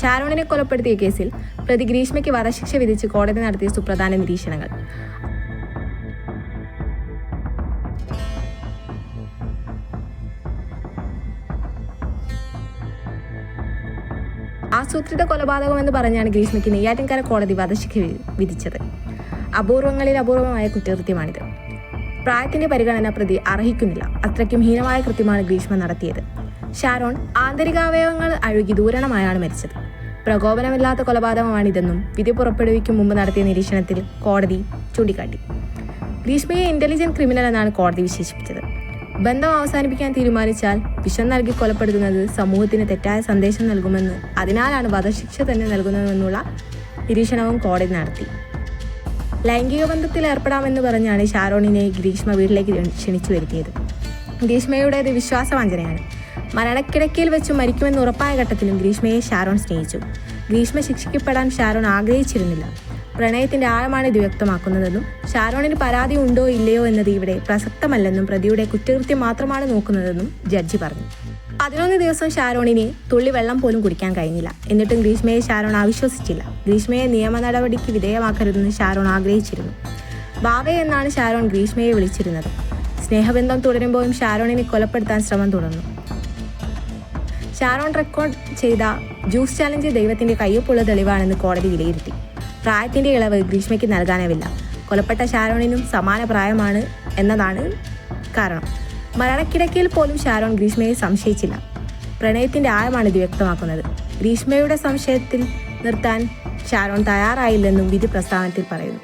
ഷാരോണിനെ കൊലപ്പെടുത്തിയ കേസിൽ പ്രതി ഗ്രീഷ്മയ്ക്ക് വധശിക്ഷ വിധിച്ച് കോടതി നടത്തിയ സുപ്രധാന നിരീക്ഷണങ്ങൾ. ആസൂത്രിത കൊലപാതകമെന്ന് പറഞ്ഞാണ് ഗ്രീഷ്മയ്ക്ക് നെയ്യാറ്റിൻകര കോടതി വധശിക്ഷ വിധിച്ചത്. അപൂർവങ്ങളിൽ അപൂർവമായ കുറ്റകൃത്യമാണിത്. പ്രായത്തിന്റെ പരിഗണന പ്രതി അർഹിക്കുന്നില്ല. അത്രയ്ക്കും ഹീനമായ കൃത്യമാണ് ഗ്രീഷ്മ നടത്തിയത്. ഷാരോൺ ആന്തരികാവയവങ്ങൾ അഴുകി ദൂരണമായാണ് മരിച്ചത്. പ്രകോപനമില്ലാത്ത കൊലപാതകമാണിതെന്നും വിധി പുറപ്പെടുവിക്കും മുമ്പ് നടത്തിയ നിരീക്ഷണത്തിൽ കോടതി ചൂണ്ടിക്കാട്ടി. ഗ്രീഷ്മയെ ഇന്റലിജന്റ് ക്രിമിനൽ എന്നാണ് കോടതി വിശേഷിപ്പിച്ചത്. ബന്ധം അവസാനിപ്പിക്കാൻ തീരുമാനിച്ചാൽ വിഷം നൽകി കൊലപ്പെടുത്തുന്നത് സമൂഹത്തിന് തെറ്റായ സന്ദേശം നൽകുമെന്ന് അതിനാലാണ് വധശിക്ഷ തന്നെ നൽകുന്നതെന്നുള്ള നിരീക്ഷണവും കോടതി നടത്തി. ലൈംഗിക ബന്ധത്തിൽ ഏർപ്പെടാമെന്ന് പറഞ്ഞാണ് ഷാരോണിനെ ഗ്രീഷ്മ വീട്ടിലേക്ക് ക്ഷണിച്ചു വരുത്തിയത്. ഗ്രീഷ്മയുടേത് വിശ്വാസവഞ്ചനയാണ്. മരണക്കിടക്കയിൽ വെച്ച് മരിക്കുമെന്ന് ഉറപ്പായ ഘട്ടത്തിലും ഗ്രീഷ്മയെ ഷാരോൺ സ്നേഹിച്ചു. ഗ്രീഷ്മ ശിക്ഷിക്കപ്പെടാൻ ഷാരോൺ ആഗ്രഹിച്ചിരുന്നില്ല. പ്രണയത്തിന്റെ ആഴമാണ് ഇത് വ്യക്തമാക്കുന്നതെന്നും ഷാരോണിന് പരാതി ഉണ്ടോ ഇല്ലയോ എന്നത് ഇവിടെ പ്രസക്തമല്ലെന്നും പ്രതിയുടെ കുറ്റകൃത്യം മാത്രമാണ് നോക്കുന്നതെന്നും ജഡ്ജി പറഞ്ഞു. പതിനൊന്ന് ദിവസം ഷാരോണിനെ തുള്ളി വെള്ളം പോലും കുടിക്കാൻ കഴിഞ്ഞില്ല. എന്നിട്ടും ഗ്രീഷ്മയെ ഷാരോൺ അവിശ്വസിച്ചില്ല ഗ്രീഷ്മയെ നിയമ നടപടിക്ക് വിധേയമാക്കരുതെന്ന് ഷാരോൺ ആഗ്രഹിച്ചിരുന്നു. ബാവെ എന്നാണ് ഷാരോൺ ഗ്രീഷ്മയെ വിളിച്ചിരുന്നത്. സ്നേഹബന്ധം തുടരുമ്പോഴും ഷാരോണിനെ കൊലപ്പെടുത്താൻ ശ്രമം തുടർന്നു. ഷാരോൺ റെക്കോർഡ് ചെയ്ത ജ്യൂസ് ചാലഞ്ച് ദൈവത്തിന്റെ കയ്യൊപ്പുള്ള തെളിവാണെന്ന് കോടതി വിലയിരുത്തി. പ്രായത്തിന്റെ ഇളവ് ഗ്രീഷ്മയ്ക്ക് നൽകാനാവില്ല. കൊലപ്പെട്ട ഷാരോണിനും സമാന പ്രായമാണ് എന്നതാണ് കാരണം. മരണക്കിടക്കയിൽ പോലും ഷാരോൺ ഗ്രീഷ്മയെ സംശയിച്ചില്ല. പ്രണയത്തിന്റെ ആഴമാണ് ഇത് വ്യക്തമാക്കുന്നത്. ഗ്രീഷ്മയുടെ സംശയത്തിൽ നിർത്താൻ ഷാരോൺ തയ്യാറായില്ലെന്നും വിധി പ്രസ്താവനത്തിൽ പറയുന്നു.